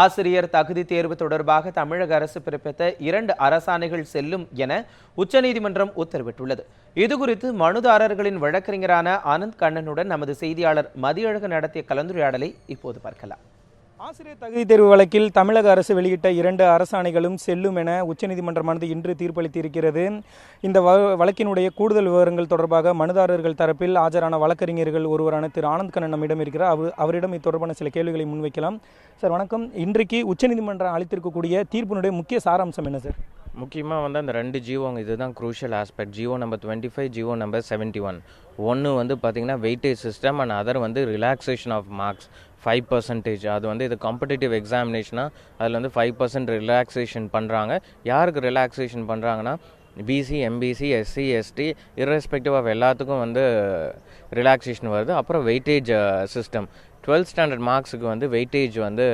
ஆசிரியர் தகுதி தேர்வு தொடர்பாக தமிழக அரசு பிறப்பித்த இரண்டு அரசாணைகள் செல்லும் என உச்சநீதிமன்றம் உத்தரவிட்டுள்ளது. இதுகுறித்து மனுதாரர்களின் வழக்கறிஞரான ஆனந்த் கண்ணனுடன் நமது செய்தியாளர் மதியழகு நடத்திய கலந்துரையாடலை இப்போது பார்க்கலாம். ஆசிரியர் தகுதி தேர்வு வழக்கில் தமிழக அரசு வெளியிட்ட இரண்டு அரசாணைகளும் செல்லும் என உச்சநீதிமன்றமானது இன்று தீர்ப்பளித்திருக்கிறது. இந்த வ- வழக்கினுடைய கூடுதல் விவரங்கள் தொடர்பாக மனுதாரர்கள் தரப்பில் ஆஜரான வழக்கறிஞர்கள் ஒருவரான திரு. ஆனந்த் கண்ணன் நம்மிடம் இருக்கிறார். அவர் அவரிடம் இது தொடர்பான சில கேள்விகளை முன்வைக்கலாம். சார் வணக்கம். இன்றைக்கு உச்சநீதிமன்றம் அளித்திருக்கக்கூடிய தீர்ப்பினுடைய முக்கிய சாராம்சம் என்ன சார்? முக்கியமாக வந்து அந்த ரெண்டு ஜியோங்க இதுதான் crucial aspect G O number twenty five G O number seventy one ஒன்று வந்து பார்த்திங்கன்னா வெயிட்டேஜ் சிஸ்டம் அண்ட் அதர் வந்து relaxation of marks five percentage அது வந்து இது காம்படிட்டிவ் எக்ஸாமினேஷனாக அதில் வந்து ஃபைவ் பர்சன்ட் ரிலாக்ஸேஷன் பண்ணுறாங்க யாருக்கு ரிலாக்ஸேஷன் பண்ணுறாங்கன்னா BC MBC SC ST irrespective of எல்லாத்துக்கும் வந்து ரிலாக்ஸேஷன் வருது. அப்புறம் weightage system uh, twelfth standard மார்க்ஸுக்கு வந்து வெயிட்டேஜ் வந்து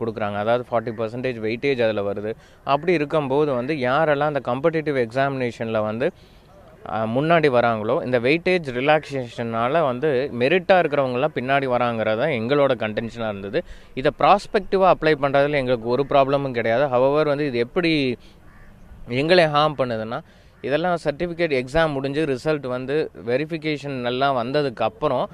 கொடுக்குறாங்க. அதாவது ஃபார்ட்டி பர்சன்டேஜ் வெயிட்டேஜ் அதில் வருது. அப்படி இருக்கும்போது வந்து யாரெல்லாம் அந்த காம்படிட்டிவ் எக்ஸாமினேஷனில் வந்து முன்னாடி வராங்களோ இந்த வெயிட்டேஜ் ரிலாக்ஸேஷனால் வந்து மெரிட்டாக இருக்கிறவங்கலாம் பின்னாடி வராங்கிறது தான் எங்களோட கன்டென்ஷனாக இருந்தது. இதை ப்ராஸ்பெக்டிவாக அப்ளை பண்ணுறதுல எங்களுக்கு ஒரு ப்ராப்ளமும் கிடையாது. ஹவவர் வந்து இது எப்படி எங்களை ஹார்ம் பண்ணுதுன்னா இதெல்லாம் சர்டிஃபிகேட் எக்ஸாம் முடிஞ்சு ரிசல்ட் வந்து வெரிஃபிகேஷன் எல்லாம் வந்ததுக்கு அப்புறம்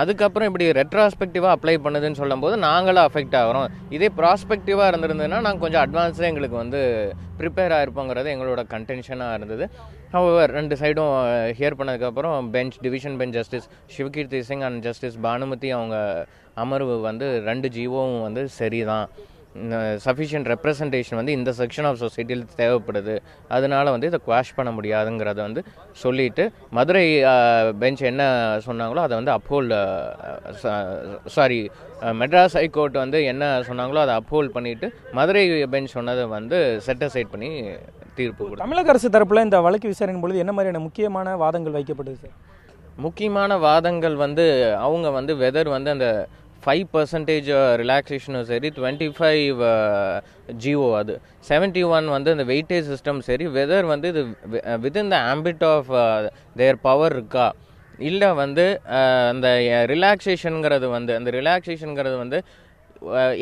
அதுக்கப்புறம் இப்படி ரெட்ராஸ்பெக்டிவாக அப்ளை பண்ணுதுன்னு சொல்லும்போது நாங்களும் அஃபெக்ட் ஆகிறோம். இதே ப்ராஸ்பெக்டிவாக இருந்திருந்ததுன்னா நாங்கள் கொஞ்சம் அட்வான்ஸாக எங்களுக்கு வந்து ப்ரிப்பேர் ஆகிருப்போங்கிறது எங்களோட கன்டென்ஷனாக இருந்தது. ஹவர் ரெண்டு சைடும் ஹியர் பண்ணதுக்கப்புறம் bench division bench justice Sivakeerthi Singh and justice Bhanumathi அவங்க அமர்வு வந்து ரெண்டு ஜீவோவும் வந்து சரிதான். சஃபிஷியன்ட் ரெப்ரசன்டேஷன் வந்து இந்த செக்ஷன் ஆஃப் சொசைட்டியில் தேவைப்படுது. அதனால வந்து இதை குவாஷ் பண்ண முடியாதுங்கிறத வந்து சொல்லிட்டு மதுரை பெஞ்ச் என்ன சொன்னாங்களோ அதை வந்து அப்ஹோல்ட் சாரி மெட்ராஸ் ஹைகோர்ட் வந்து என்ன சொன்னாங்களோ அதை அப்ஹோல்ட் பண்ணிட்டு மதுரை பெஞ்ச் சொன்னதை வந்து செட்டசைட் பண்ணி தீர்ப்பு தமிழக அரசு தரப்பில் இந்த வழக்கு விசாரணையின் பொழுது என்ன மாதிரியான முக்கியமான வாதங்கள் வைக்கப்பட்டது சார் முக்கியமான வாதங்கள் வந்து அவங்க வந்து வெதர் வந்து அந்த ஃபைவ் பர்சன்டேஜ் ரிலாக்ஸேஷனும் சரி டுவெண்ட்டி ஃபைவ் ஜிஓ அது. செவன்ட்டி ஒன் வந்து அந்த வெயிட்டேஜ் சிஸ்டம் சரி வெதர் வந்து இது within the ambit of their power இருக்கா? இல்லை வந்து அந்த ரிலாக்ஸேஷனுங்கிறது வந்து அந்த ரிலாக்ஸேஷனுங்கிறது வந்து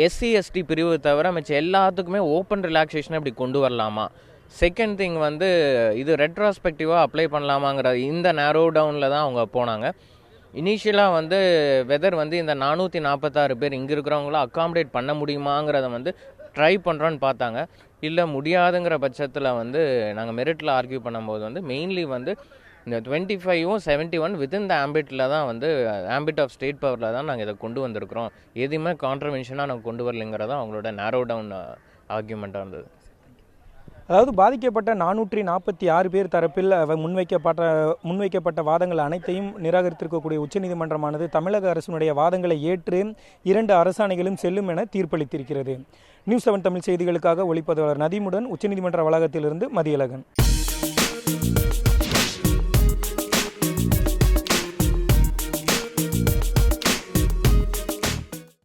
எஸ்சி எஸ்டி பிரிவு தவிர மிச்சம் எல்லாத்துக்குமே ஓப்பன் ரிலாக்ஸேஷன் அப்படி கொண்டு வரலாமா? செகண்ட் திங் வந்து இது ரெட்ராஸ்பெக்டிவாக அப்ளை பண்ணலாமாங்கிற இந்த நேரோ டவுனில் தான் அவங்க போனாங்க. இனிஷியலாக வந்து வெதர் வந்து இந்த நானூற்றி நாற்பத்தாறு பேர் இங்கே இருக்கிறவங்கள அக்காமடேட் பண்ண முடியுமாங்கிறத வந்து ட்ரை பண்ணுறோன்னு பார்த்தாங்க. இல்லை முடியாதுங்கிற பட்சத்தில் வந்து நாங்கள் மெரிட்டில் ஆர்கியூ பண்ணும்போது வந்து மெயின்லி வந்து இந்த டுவெண்ட்டி ஃபைவும் செவன்ட்டி ஒன் வித்தின் த ஆம்பிட்டில் தான் வந்து ஆம்பிட் ஆஃப் ஸ்டேட் பவரில் தான் நாங்கள் இதை கொண்டு வந்திருக்கிறோம். எதுவுமே கான்ட்ரவென்ஷனாக நாங்கள் கொண்டு வரலைங்கிறதான் அவங்களோட நேரோ டவுன் ஆர்கியூமெண்ட்டாக இருந்தது. அதாவது பாதிக்கப்பட்ட நானூற்றி நாற்பத்தி ஆறு பேர் தரப்பில் முன்வைக்கப்பட்ட முன்வைக்கப்பட்ட வாதங்கள் அனைத்தையும் நிராகரித்திருக்கக்கூடிய உச்சநீதிமன்றமானது தமிழக அரசினுடைய வாதங்களை ஏற்று இரண்டு அரசாணைகளும் செல்லும் என தீர்ப்பளித்திருக்கிறது. நியூஸ் செவன் தமிழ் செய்திகளுக்காக ஒளிப்பதிவாளர் நதிமுடன் உச்சநீதிமன்ற வளாகத்திலிருந்து மதியழகன்.